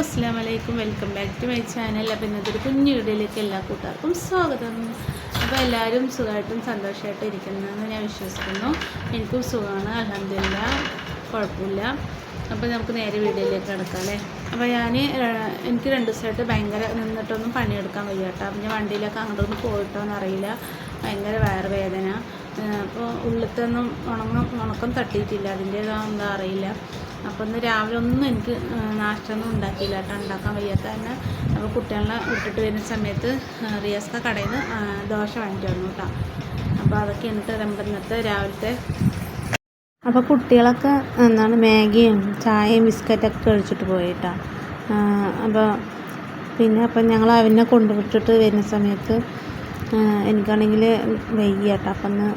അസ്സാം വലൈക്കും welcome back to my channel. അപ്പോൾ ഇന്നത്തെ ഒരു കുഞ്ഞു വീഡിയോയിലേക്ക് എല്ലാ കൂട്ടുകാർക്കും സ്വാഗതം. അപ്പോൾ എല്ലാവരും സുഖമായിട്ടും സന്തോഷമായിട്ടും ഇരിക്കുന്നതെന്ന് ഞാൻ വിശ്വസിക്കുന്നു. എനിക്കും സുഖമാണ്. അലഹമില്ല കുഴപ്പമില്ല. അപ്പോൾ നമുക്ക് നേരെ വീഡിയോയിലേക്ക് കിടക്കാം അല്ലേ? അപ്പോൾ ഞാൻ എനിക്ക് രണ്ട് ദിവസമായിട്ട് ഭയങ്കര നിന്നിട്ടൊന്നും പണിയെടുക്കാൻ വയ്യ കേട്ടോ. അപ്പം ഞാൻ വണ്ടിയിലൊക്കെ അങ്ങോട്ടൊന്നും പോയിട്ടോന്ന് അറിയില്ല ഭയങ്കര വയറുവേദന. അപ്പോൾ ഉള്ളിലത്തൊന്നും ഉണങ്ങും ഉണക്കം തട്ടിയിട്ടില്ല. അതിന്റെ എന്താ അറിയില്ല. അപ്പോൾ ഇന്ന് രാവിലെ ഒന്നും എനിക്ക് നാഷ്ടമൊന്നും ഉണ്ടാക്കിയില്ല കേട്ടോ. ഉണ്ടാക്കാൻ വയ്യാത്ത തന്നെ. അപ്പോൾ കുട്ടികളെ വിട്ടിട്ട് വരുന്ന സമയത്ത് റിയാസ്ക കടയിൽ നിന്ന് ദോശ വാങ്ങിച്ചു വന്നു കേട്ടോ. അപ്പോൾ അതൊക്കെ എന്നിട്ട് നമ്മുടെ ഇന്നത്തെ രാവിലത്തെ അപ്പോൾ കുട്ടികളൊക്കെ എന്താണ് മാഗിയും ചായയും ബിസ്ക്കറ്റൊക്കെ കഴിച്ചിട്ട് പോയിട്ടാ അപ്പോൾ പിന്നെ അപ്പം ഞങ്ങൾ അവനെ കൊണ്ടുവിട്ടിട്ട് വരുന്ന സമയത്ത് എനിക്കാണെങ്കിൽ വയ്യ കേട്ടോ അപ്പം ഒന്ന്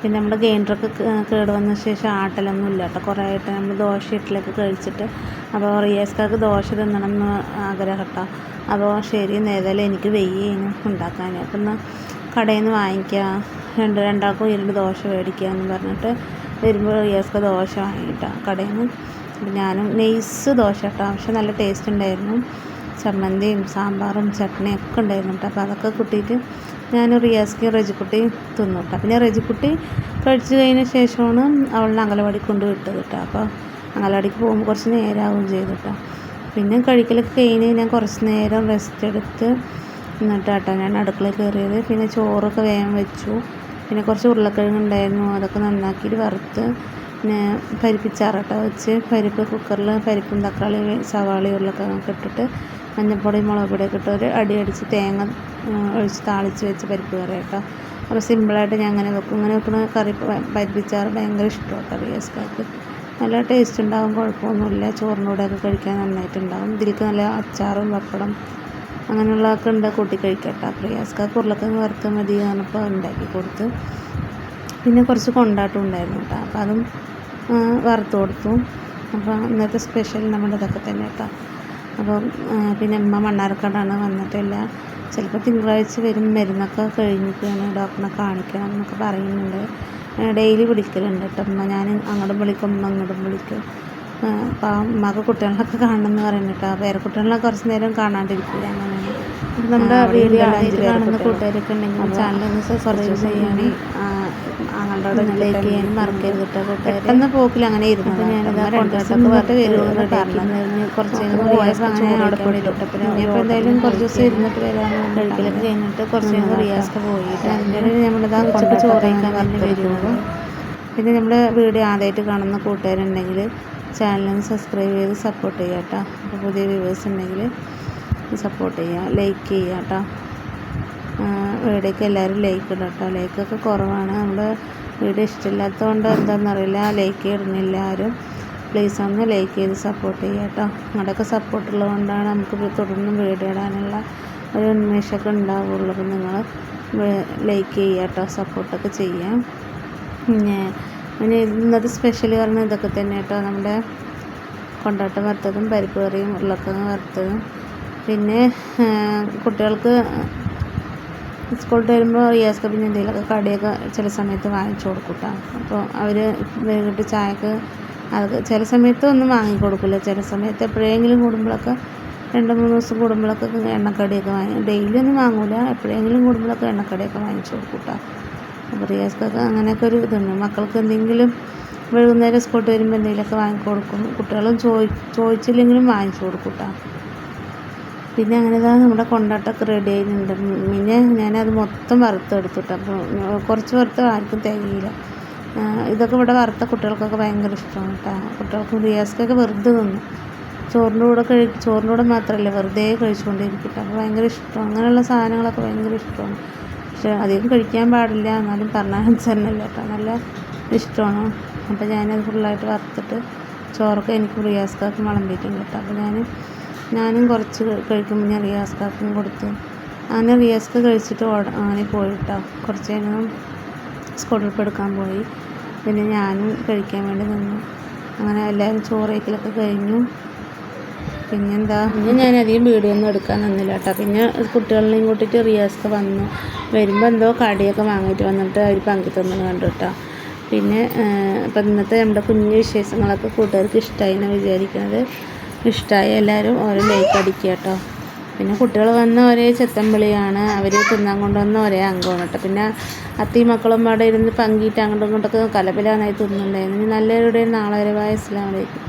പിന്നെ നമ്മുടെ ഗ്രൈൻഡറൊക്കെ കേട് വന്ന ശേഷം ആട്ടലൊന്നും ഇല്ല കേട്ടോ. കുറേ ആയിട്ട് നമ്മൾ ദോശ ഇട്ടിലൊക്കെ കഴിച്ചിട്ട് അപ്പോൾ റിയാസ്കാർക്ക് ദോശ തിന്നണം എന്ന് ആഗ്രഹം കേട്ടോ അപ്പോൾ ശരി ഏതായാലും എനിക്ക് വയ്യേനും ഉണ്ടാക്കാൻ അപ്പം എന്നാൽ കടയിൽ നിന്ന് വാങ്ങിക്കുക രണ്ട് രണ്ടാൾക്കും ഇരുണ്ട് ദോശ മേടിക്കുക എന്ന് പറഞ്ഞിട്ട് വരുമ്പോൾ റിയാസ്ക ദോശ വാങ്ങിയിട്ടാണ് കടയിൽ നിന്ന് ഞാനും നെയ്സ് ദോശ കേട്ടോ. പക്ഷെ നല്ല ടേസ്റ്റ് ഉണ്ടായിരുന്നു. ചമ്മന്തിയും സാമ്പാറും ചട്നിയും ഒക്കെ ഉണ്ടായിരുന്നു കേട്ടോ. അപ്പോൾ അതൊക്കെ കൂട്ടിയിട്ട് ഞാൻ റിയാസ്ക്ക് റജിക്കുട്ടിയും തിന്നു കേട്ടോ. പിന്നെ റജിക്കുട്ടി കഴിച്ചു കഴിഞ്ഞ ശേഷമാണ് അവളെ അങ്കലവാടി കൊണ്ട് വിട്ടത് കേട്ടോ. അപ്പോൾ അങ്കലവാടിക്ക് പോകുമ്പോൾ കുറച്ച് നേരമാവുകയും ചെയ്തു കേട്ടോ. പിന്നെ കഴിക്കലൊക്കെ കഴിഞ്ഞ് ഞാൻ കുറച്ച് നേരം റെസ്റ്റ് എടുത്ത് എന്നിട്ട് കേട്ടോ ഞാൻ അടുക്കളയിൽ കയറിയത്. പിന്നെ ചോറൊക്കെ വേഗം വെച്ചു. പിന്നെ കുറച്ച് ഉരുളക്കിഴങ്ങ് ഉണ്ടായിരുന്നു. അതൊക്കെ നന്നാക്കിയിട്ട് വറുത്ത് പിന്നെ പരിപ്പിച്ചാറട്ട വെച്ച്. പരിപ്പ് കുക്കറിൽ പരിപ്പും തക്കാളി സവാളി ഉരുളക്കിഴങ്ങൊക്കെ ഇട്ടിട്ട് മഞ്ഞൾപ്പൊടി മുളക് പൊടിയൊക്കെ ഇട്ട് ഒരു അടി അടിച്ച് തേങ്ങ ഒഴിച്ച് താളിച്ച് വെച്ച് പരിപ്പ് കറി കേട്ടോ. അപ്പോൾ സിമ്പിളായിട്ട് ഞാൻ അങ്ങനെ വെക്കും. ഇങ്ങനെ വെക്കുന്ന കറി പരിപ്പിച്ചാറ് ഭയങ്കര ഇഷ്ടമാണ് കറി ഗസ്റ്റാക്ക് നല്ല ടേസ്റ്റ് ഉണ്ടാകും കുഴപ്പമൊന്നുമില്ല. ചോറിന്റെ കൂടെയൊക്കെ കഴിക്കാൻ നന്നായിട്ടുണ്ടാകും ഇതിലേക്ക് നല്ല അച്ചാറും പപ്പടം അങ്ങനെയുള്ളതൊക്കെ ഉണ്ട്. കൂട്ടി കഴിക്കട്ടെ. പ്രിയാസ്കാർക്ക് ഉരുളക്കിഴങ്ങ് വറുത്ത മതി പറഞ്ഞപ്പോൾ ഉണ്ടാക്കി കൊടുത്ത്. പിന്നെ കുറച്ച് കൊണ്ടാട്ടം ഉണ്ടായിരുന്നു കേട്ടോ. അപ്പോൾ അതും വറുത്ത് കൊടുത്തു. അപ്പോൾ ഇന്നത്തെ സ്പെഷ്യൽ നമ്മുടെ ഇതൊക്കെ തന്നെ കേട്ടോ. അപ്പോൾ പിന്നെ ഉമ്മ മണ്ണാർക്കാടാണ് വന്നിട്ടില്ല. ചിലപ്പോൾ തിങ്കളാഴ്ച വരും മരുന്നൊക്കെ കഴിഞ്ഞിട്ടാണ് ഡോക്ടറിനെ കാണിക്കണം എന്നൊക്കെ പറയുന്നുണ്ട്. ഡെയിലി വിളിക്കലുണ്ട് കേട്ടോ ഉമ്മ. ഞാൻ അങ്ങോട്ടും വിളിക്കും ഉമ്മ അങ്ങോട്ടും വിളിക്കും. അപ്പോൾ ഉമ്മക്ക് കുട്ടികളൊക്കെ കാണണം എന്ന് പറയുന്നു കേട്ടോ കുട്ടികളെ കുറച്ച് നേരം കാണാണ്ടിരിക്കില്ല അങ്ങനെയാണ് നമ്മുടെ വീഡിയോ കാണുന്ന കൂട്ടുകാരൊക്കെ ഉണ്ടെങ്കിൽ ചാനൽ ഒന്ന് സബ്സ്ക്രൈബ് ചെയ്യാനും ആങ്ങളുടെ മറക്കരുത് പെട്ടെന്ന് പോക്കിൽ അങ്ങനെ ഞാനത് വരുമെന്ന് കുറച്ച് പോയപ്പോൾ അങ്ങനെ അവിടെ പോയി ഇട്ടപ്പോൾ ഇനിയിപ്പോൾ എന്തായാലും കുറച്ച് ദിവസം ഇരുന്നിട്ട് വരാമെന്ന് കഴിക്കലൊക്കെ കഴിഞ്ഞിട്ട് കുറച്ച് കഴിഞ്ഞ് റിയാസ്ക്ക് പോയിട്ട് നമ്മളിതാ ചോറ് കഴിക്കാൻ പറഞ്ഞ് വരുന്നത് പിന്നെ നമ്മുടെ വീഡിയോ ആദ്യമായിട്ട് കാണുന്ന കൂട്ടുകാരുണ്ടെങ്കിൽ ചാനലൊന്ന് സബ്സ്ക്രൈബ് ചെയ്ത് സപ്പോർട്ട് ചെയ്യാം കേട്ടോ. അപ്പോൾ പുതിയ വ്യൂവേഴ്സ് ഉണ്ടെങ്കിൽ സപ്പോർട്ട് ചെയ്യുക ലൈക്ക് ചെയ്യുക കേട്ടോ. വീഡിയോക്ക് എല്ലാവരും ലൈക്ക് കേട്ടോ. ലൈക്കൊക്കെ കുറവാണ്. നമ്മൾ വീഡിയോ ഇഷ്ടമില്ലാത്തതുകൊണ്ട് എന്താണെന്നറിയില്ല. ലൈക്ക് ഇടുന്നില്ല ആരും. പ്ലീസ് ഒന്ന് ലൈക്ക് ചെയ്ത് സപ്പോർട്ട് ചെയ്യുക കേട്ടോ. നിങ്ങളുടെയൊക്കെ സപ്പോർട്ട് ഉള്ളതുകൊണ്ടാണ് നമുക്ക് തുടർന്നും വീഡിയോ ഇടാനുള്ള ഒരു ഉന്മേഷമൊക്കെ ഉണ്ടാവുള്ളൂ. അപ്പം നിങ്ങൾ ലൈക്ക് ചെയ്യുക കേട്ടോ. സപ്പോർട്ടൊക്കെ ചെയ്യാം പിന്നെ പിന്നെ ഇന്നത്തെ സ്പെഷ്യൽ പറഞ്ഞാൽ ഇതൊക്കെ തന്നെ കേട്ടോ. നമ്മുടെ കൊണ്ടാട്ടം വറുത്തതും പരിപ്പ് കറിയും ഉരുളക്കിഴങ്ങ് വറുത്തതും. പിന്നെ കുട്ടികൾക്ക് സ്കൂളിൽ വരുമ്പോൾ ഗ്യാസ് കപ്പിന് എന്തെങ്കിലുമൊക്കെ കടിയൊക്കെ ചില സമയത്ത് വാങ്ങിച്ചു കൊടുക്കും കേട്ടോ അപ്പോൾ അവർ വൈകിട്ട് ചായക്ക് അതൊക്കെ ചില സമയത്ത് ഒന്നും വാങ്ങിക്കൊടുക്കില്ല ചില സമയത്ത് എപ്പോഴെങ്കിലും കൂടുമ്പോഴൊക്കെ രണ്ട് മൂന്ന് ദിവസം കൂടുമ്പോഴൊക്കെ എണ്ണക്കടിയൊക്കെ വാങ്ങി ഡെയിലി ഒന്നും വാങ്ങില്ല എപ്പോഴെങ്കിലും കൂടുമ്പോഴൊക്കെ എണ്ണക്കടിയൊക്കെ വാങ്ങിച്ചു കൊടുക്കും കേട്ടോ അപ്പോൾ റിയാസ്ക്കൊക്കെ അങ്ങനെയൊക്കെ ഒരു ഇതുണ്ട്. മക്കൾക്ക് എന്തെങ്കിലും വൈകുന്നേരം സ്കൂളിൽ വരുമ്പോൾ എന്തെങ്കിലുമൊക്കെ വാങ്ങിക്കൊടുക്കും. കുട്ടികളും ചോദി ചോദിച്ചില്ലെങ്കിലും വാങ്ങിച്ചു കൊടുക്കും കേട്ടോ പിന്നെ അങ്ങനെ ഇതാ നമ്മുടെ കൊണ്ടാട്ടമൊക്കെ റെഡി ആയിട്ടുണ്ട്. പിന്നെ ഞാനത് മൊത്തം വറുത്തെടുത്തിട്ട്. അപ്പോൾ കുറച്ച് വറുത്ത് ആർക്കും തികയില്ല. ഇതൊക്കെ ഇവിടെ വറുത്ത കുട്ടികൾക്കൊക്കെ ഭയങ്കര ഇഷ്ടമാണ് കേട്ടോ കുട്ടികൾക്ക് റിയാസ്ക്കൊക്കെ വെറുതെ തിന്നു. ചോറിന്റെ കൂടെ കഴി ചോറിന്റെ കൂടെ മാത്രമല്ല വെറുതെ കഴിച്ചുകൊണ്ടിരിക്കും അപ്പോൾ ഭയങ്കര ഇഷ്ടമാണ് അങ്ങനെയുള്ള സാധനങ്ങളൊക്കെ ഭയങ്കര ഇഷ്ടമാണ്. പക്ഷേ അധികം കഴിക്കാൻ പാടില്ല. എന്നാലും പറഞ്ഞാൽ അനുസരണമല്ല കേട്ടോ നല്ല ഇഷ്ടമാണ്. അപ്പോൾ ഞാനത് ഫുള്ളായിട്ട് വറുത്തിട്ട് ചോറൊക്കെ എനിക്ക് റിയാസ്ക്കൊക്കെ വിളമ്പിയിട്ടുണ്ട് കേട്ടോ അപ്പോൾ ഞാൻ ഞാനും കുറച്ച് കഴിക്കുമ്പോൾ ഞാൻ റിയാസ്ക്കാർക്കും കൊടുത്തു. അങ്ങനെ റിയാസ്ക്ക് കഴിച്ചിട്ട് അങ്ങനെ പോയിട്ടോ. കുറച്ച് നേരം സ്കൂളിൽ എടുക്കാൻ പോയി. പിന്നെ ഞാനും കഴിക്കാൻ വേണ്ടി നിന്നു. അങ്ങനെ എല്ലാവരും ചോറ് കഴിഞ്ഞു. പിന്നെന്താ? പിന്നെ ഞാൻ അധികം വീഡിയോ ഒന്നും എടുക്കാൻ നിന്നില്ല കേട്ടോ. പിന്നെ കുട്ടികളെയും കൂട്ടിയിട്ട് റിയാസ്ക്ക് വന്നു. വരുമ്പോൾ എന്തോ കടിയൊക്കെ വാങ്ങിയിട്ട് വന്നിട്ട് അവർ പങ്കി തന്നു കണ്ടു കേട്ടോ. പിന്നെ ഇപ്പം ഇന്നത്തെ നമ്മുടെ കുഞ്ഞു വിശേഷങ്ങളൊക്കെ കൂട്ടുകാർക്ക് ഇഷ്ടമായി എന്നാണ് വിചാരിക്കുന്നത് ഇഷ്ടമായി എല്ലാവരും ഓരോ ലൈക്ക് അടിക്കുക കേട്ടോ. പിന്നെ കുട്ടികൾ വന്ന ഒരേ ചെത്തമ്പിളിയാണ്. അവർ തിന്നാൻ കൊണ്ടുവന്ന ഒരേ അംഗമാണ് കേട്ടോ. പിന്നെ അത്തി മക്കളും അവിടെ ഇരുന്ന് പങ്കിയിട്ട് അങ്ങോട്ടും ഇങ്ങോട്ടൊക്കെ കലപിലാനായി തിന്നുന്നുണ്ടായിരുന്നു. നല്ലവരുടെ നാളെ വരെ വായ അസ്സലാമു അലൈക്കും